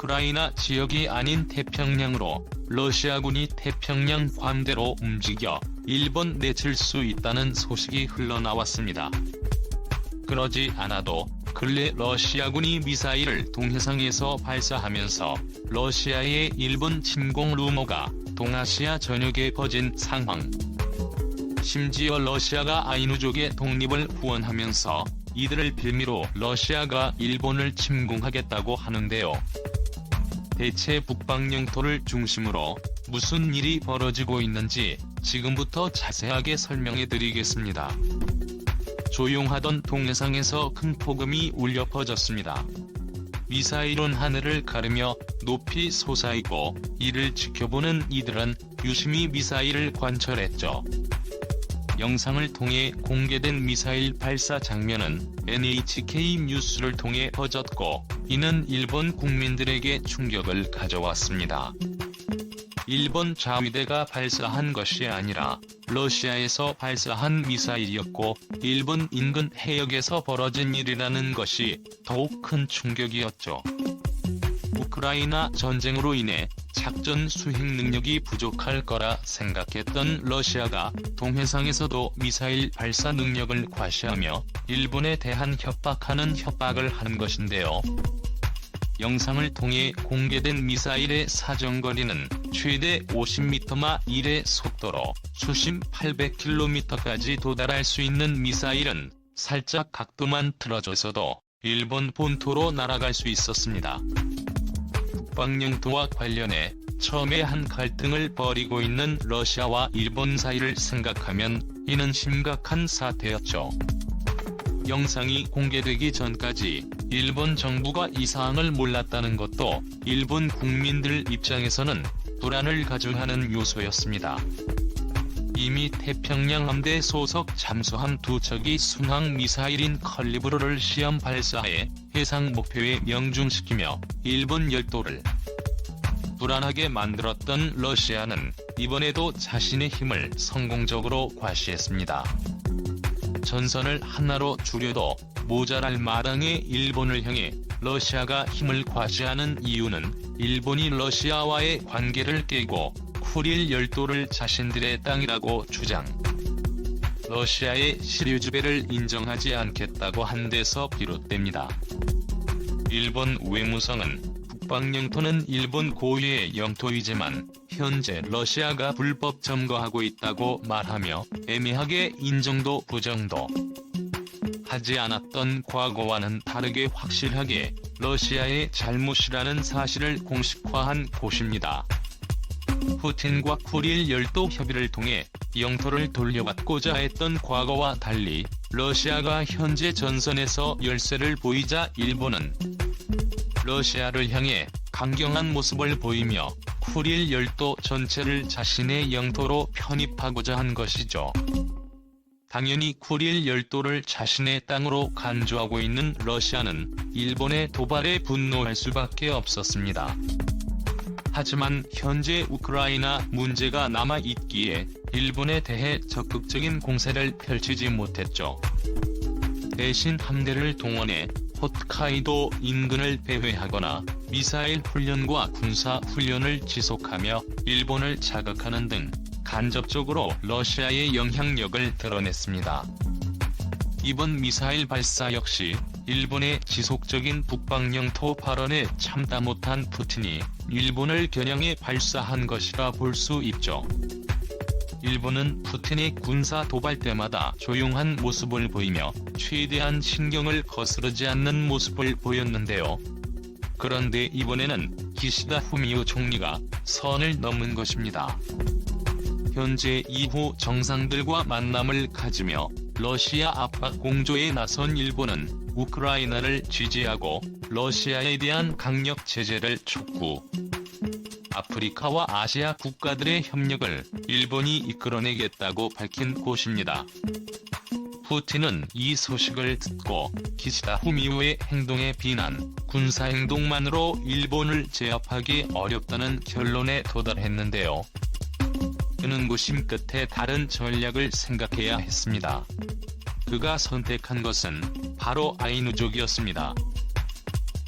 우크라이나 지역이 아닌 태평양으로 러시아군이 태평양 반대로 움직여 일본 내칠 수 있다는 소식이 흘러나왔습니다. 그러지 않아도 근래 러시아군이 미사일을 동해상에서 발사하면서 러시아의 일본 침공 루머가 동아시아 전역에 퍼진 상황. 심지어 러시아가 아이누족의 독립을 후원하면서 이들을 빌미로 러시아가 일본을 침공하겠다고 하는데요. 대체 북방 영토를 중심으로 무슨 일이 벌어지고 있는지 지금부터 자세하게 설명해 드리겠습니다. 조용하던 동해상에서 큰 폭음이 울려 퍼졌습니다. 미사일은 하늘을 가르며 높이 솟아있고 이를 지켜보는 이들은 유심히 미사일을 관찰했죠. 영상을 통해 공개된 미사일 발사 장면은 NHK 뉴스를 통해 퍼졌고 이는 일본 국민들에게 충격을 가져왔습니다. 일본 자위대가 발사한 것이 아니라 러시아에서 발사한 미사일이었고 일본 인근 해역에서 벌어진 일이라는 것이 더욱 큰 충격이었죠. 우크라이나 전쟁으로 인해 작전 수행 능력이 부족할 거라 생각했던 러시아가 동해상에서도 미사일 발사 능력을 과시하며 일본에 대한 협박하는 협박을 하는 것인데요. 영상을 통해 공개된 미사일의 사정거리는 최대 50m마 1의 속도로 수심 800km까지 도달할 수 있는 미사일은 살짝 각도만 틀어져서도 일본 본토로 날아갈 수 있었습니다. 북방 영토와 관련해 처음에 한 갈등을 벌이고 있는 러시아와 일본 사이를 생각하면 이는 심각한 사태였죠. 영상이 공개되기 전까지 일본 정부가 이 사항을 몰랐다는 것도 일본 국민들 입장에서는 불안을 가중하는 요소였습니다. 이미 태평양 함대 소속 잠수함 두 척이 순항 미사일인 컬리브로를 시험 발사해 해상 목표에 명중시키며 일본 열도를 불안하게 만들었던 러시아는 이번에도 자신의 힘을 성공적으로 과시했습니다. 전선을 하나로 줄여도 모자랄 마당의 일본을 향해 러시아가 힘을 과시하는 이유는 일본이 러시아와의 관계를 깨고 쿠릴 열도를 자신들의 땅이라고 주장. 러시아의 시류주배를 인정하지 않겠다고 한 데서 비롯됩니다. 일본 외무성은 북방 영토는 일본 고유의 영토이지만 현재 러시아가 불법 점거하고 있다고 말하며 애매하게 인정도 부정도 하지 않았던 과거와는 다르게 확실하게 러시아의 잘못이라는 사실을 공식화한 곳입니다. 푸틴과 쿠릴 열도 협의를 통해 영토를 돌려받고자 했던 과거와 달리 러시아가 현재 전선에서 열세를 보이자 일본은 러시아를 향해 강경한 모습을 보이며 쿠릴 열도 전체를 자신의 영토로 편입하고자 한 것이죠. 당연히 쿠릴 열도를 자신의 땅으로 간주하고 있는 러시아는 일본의 도발에 분노할 수밖에 없었습니다. 하지만 현재 우크라이나 문제가 남아있기에 일본에 대해 적극적인 공세를 펼치지 못했죠. 대신 함대를 동원해 홋카이도 인근을 배회하거나 미사일 훈련과 군사 훈련을 지속하며 일본을 자극하는 등 간접적으로 러시아의 영향력을 드러냈습니다. 이번 미사일 발사 역시 일본의 지속적인 북방 영토 발언에 참다 못한 푸틴이 일본을 겨냥해 발사한 것이라 볼 수 있죠. 일본은 푸틴의 군사 도발 때마다 조용한 모습을 보이며 최대한 신경을 거스르지 않는 모습을 보였는데요. 그런데 이번에는 기시다 후미오 총리가 선을 넘은 것입니다. 현재 이후 정상들과 만남을 가지며 러시아 압박 공조에 나선 일본은 우크라이나를 지지하고 러시아에 대한 강력 제재를 촉구. 아프리카와 아시아 국가들의 협력을 일본이 이끌어내겠다고 밝힌 곳입니다. 푸틴은 이 소식을 듣고 기시다 후미오의 행동에 비난, 군사행동만으로 일본을 제압하기 어렵다는 결론에 도달했는데요. 그는 무심 끝에 다른 전략을 생각해야 했습니다. 그가 선택한 것은 바로 아이누족이었습니다.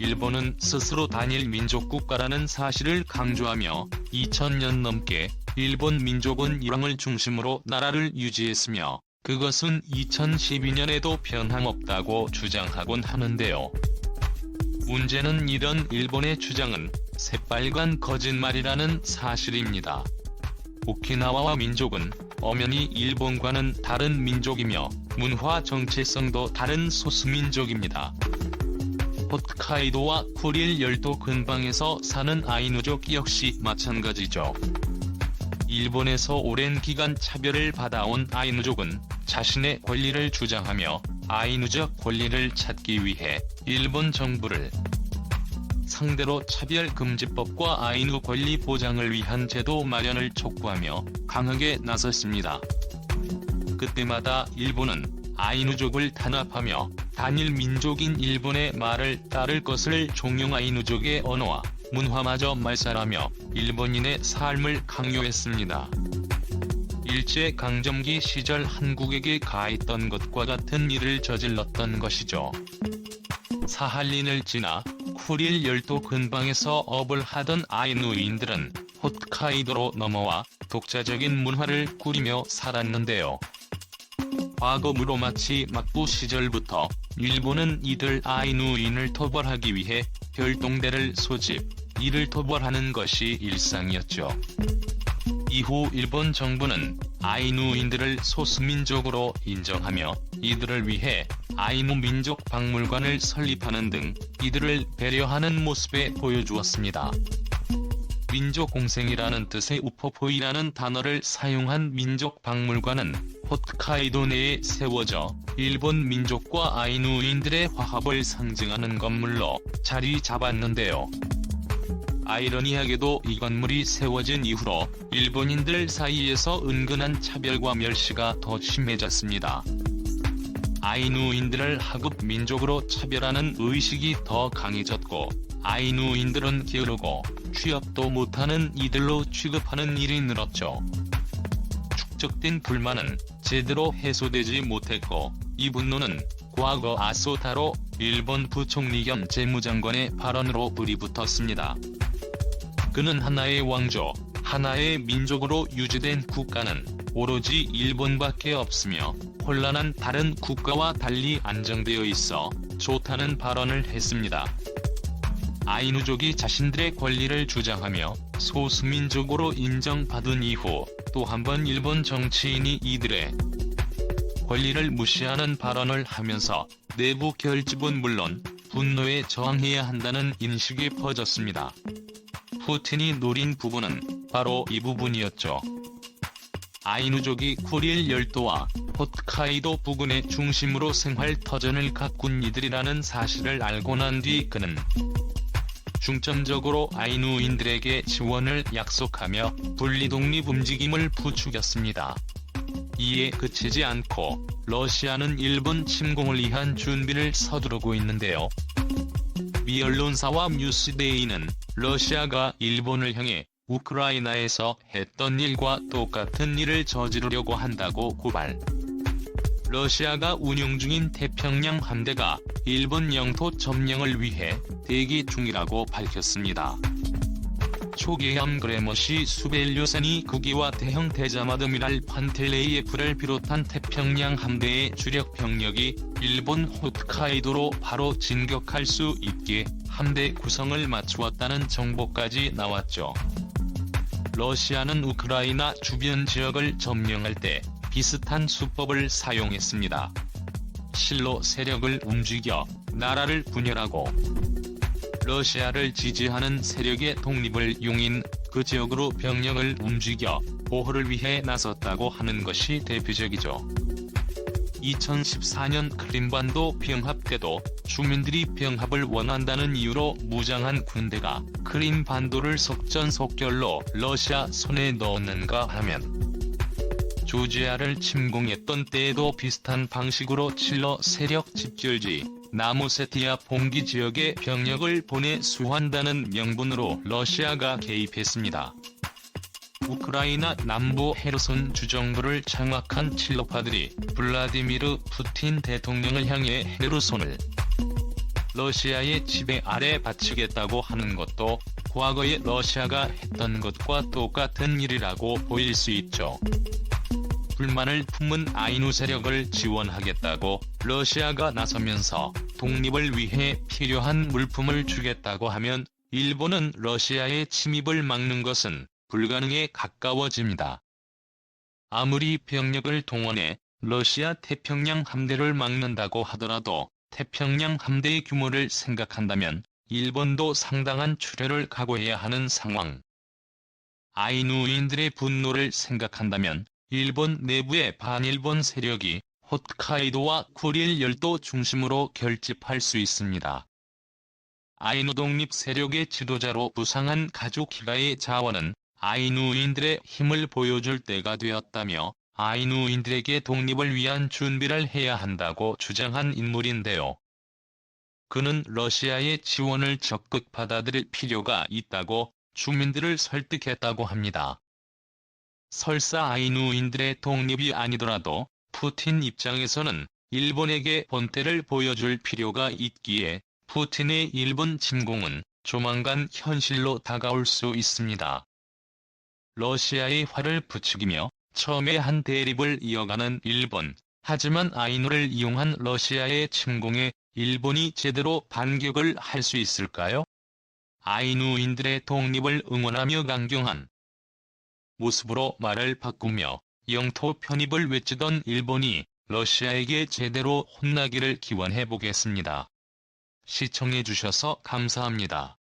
일본은 스스로 단일 민족 국가라는 사실을 강조하며 2000년 넘게 일본 민족은 일왕을 중심으로 나라를 유지했으며 그것은 2012년에도 변함없다고 주장하곤 하는데요. 문제는 이런 일본의 주장은 새빨간 거짓말이라는 사실입니다. 오키나와와 민족은 엄연히 일본과는 다른 민족이며 문화 정체성도 다른 소수민족입니다. 홋카이도와 쿠릴 열도 근방에서 사는 아이누족 역시 마찬가지죠. 일본에서 오랜 기간 차별을 받아온 아이누족은 자신의 권리를 주장하며 아이누적 권리를 찾기 위해 일본 정부를 상대로 차별금지법과 아이누 권리 보장을 위한 제도 마련을 촉구하며 강하게 나섰습니다. 그때마다 일본은 아이누족을 탄압하며 단일 민족인 일본의 말을 따를 것을 종용 아이누족의 언어와 문화마저 말살하며 일본인의 삶을 강요했습니다. 일제 강점기 시절 한국에게 가했던 것과 같은 일을 저질렀던 것이죠. 사할린을 지나 쿠릴 열도 근방에서 업을 하던 아이누인들은 홋카이도로 넘어와 독자적인 문화를 꾸리며 살았는데요. 과거 무로마치 막부 시절부터 일본은 이들 아이누인을 토벌하기 위해 별동대를 소집, 이를 토벌하는 것이 일상이었죠. 이후 일본 정부는 아이누인들을 소수민족으로 인정하며 이들을 위해 아이누 민족 박물관을 설립하는 등 이들을 배려하는 모습에 보여주었습니다. 민족공생이라는 뜻의 우포포이라는 단어를 사용한 민족박물관은 홋카이도 내에 세워져 일본 민족과 아이누인들의 화합을 상징하는 건물로 자리 잡았는데요. 아이러니하게도 이 건물이 세워진 이후로 일본인들 사이에서 은근한 차별과 멸시가 더 심해졌습니다. 아이누인들을 하급 민족으로 차별하는 의식이 더 강해졌고 아이누인들은 게으르고 취업도 못하는 이들로 취급하는 일이 늘었죠. 축적된 불만은 제대로 해소되지 못했고 이 분노는 과거 아소타로 일본 부총리 겸 재무장관의 발언으로 불이 붙었습니다. 그는 하나의 왕조, 하나의 민족으로 유지된 국가는 오로지 일본밖에 없으며 혼란한 다른 국가와 달리 안정되어 있어 좋다는 발언을 했습니다. 아이누족이 자신들의 권리를 주장하며 소수민족으로 인정받은 이후 또 한 번 일본 정치인이 이들의 권리를 무시하는 발언을 하면서 내부 결집은 물론 분노에 저항해야 한다는 인식이 퍼졌습니다. 푸틴이 노린 부분은 바로 이 부분이었죠. 아이누족이 쿠릴 열도와 홋카이도 부근의 중심으로 생활 터전을 가꾼 이들이라는 사실을 알고 난 뒤 그는 중점적으로 아이누인들에게 지원을 약속하며 분리독립 움직임을 부추겼습니다. 이에 그치지 않고 러시아는 일본 침공을 위한 준비를 서두르고 있는데요. 미 언론사와 뉴스데이는 러시아가 일본을 향해 우크라이나에서 했던 일과 똑같은 일을 저지르려고 한다고 고발. 러시아가 운용 중인 태평양 함대가 일본 영토 점령을 위해 대기 중이라고 밝혔습니다. 초계함 그레머시 수벨류선이 국기와 대형 대자마드미랄 판텔레이에프를 비롯한 태평양 함대의 주력 병력이 일본 홋카이도로 바로 진격할 수 있게 함대 구성을 맞추었다는 정보까지 나왔죠. 러시아는 우크라이나 주변 지역을 점령할 때 비슷한 수법을 사용했습니다. 실로 세력을 움직여 나라를 분열하고 러시아를 지지하는 세력의 독립을 용인 그 지역으로 병력을 움직여 보호를 위해 나섰다고 하는 것이 대표적이죠. 2014년 크림반도 병합 때도 주민들이 병합을 원한다는 이유로 무장한 군대가 크림반도를 속전속결로 러시아 손에 넣었는가 하면 조지아를 침공했던 때에도 비슷한 방식으로 칠러 세력 집결지 나무세티아 봉기 지역에 병력을 보내 수환다는 명분으로 러시아가 개입했습니다. 우크라이나 남부 헤르손 주정부를 장악한 칠로파들이 블라디미르 푸틴 대통령을 향해 헤르손을 러시아의 지배 아래 바치겠다고 하는 것도 과거에 러시아가 했던 것과 똑같은 일이라고 보일 수 있죠. 불만을 품은 아이누 세력을 지원하겠다고 러시아가 나서면서 독립을 위해 필요한 물품을 주겠다고 하면 일본은 러시아의 침입을 막는 것은 불가능에 가까워집니다. 아무리 병력을 동원해 러시아 태평양 함대를 막는다고 하더라도 태평양 함대의 규모를 생각한다면 일본도 상당한 출혈을 각오해야 하는 상황. 아이누인들의 분노를 생각한다면 일본 내부의 반일본 세력이 홋카이도와 쿠릴 열도 중심으로 결집할 수 있습니다. 아이누 독립 세력의 지도자로 부상한 가족 히가의 자원은 아이누인들의 힘을 보여줄 때가 되었다며 아이누인들에게 독립을 위한 준비를 해야 한다고 주장한 인물인데요. 그는 러시아의 지원을 적극 받아들일 필요가 있다고 주민들을 설득했다고 합니다. 설사 아이누인들의 독립이 아니더라도 푸틴 입장에서는 일본에게 본때를 보여줄 필요가 있기에 푸틴의 일본 침공은 조만간 현실로 다가올 수 있습니다. 러시아의 화를 부추기며 처음에 한 대립을 이어가는 일본, 하지만 아이누를 이용한 러시아의 침공에 일본이 제대로 반격을 할 수 있을까요? 아이누인들의 독립을 응원하며 강경한 모습으로 말을 바꾸며 영토 편입을 외치던 일본이 러시아에게 제대로 혼나기를 기원해 보겠습니다. 시청해 주셔서 감사합니다.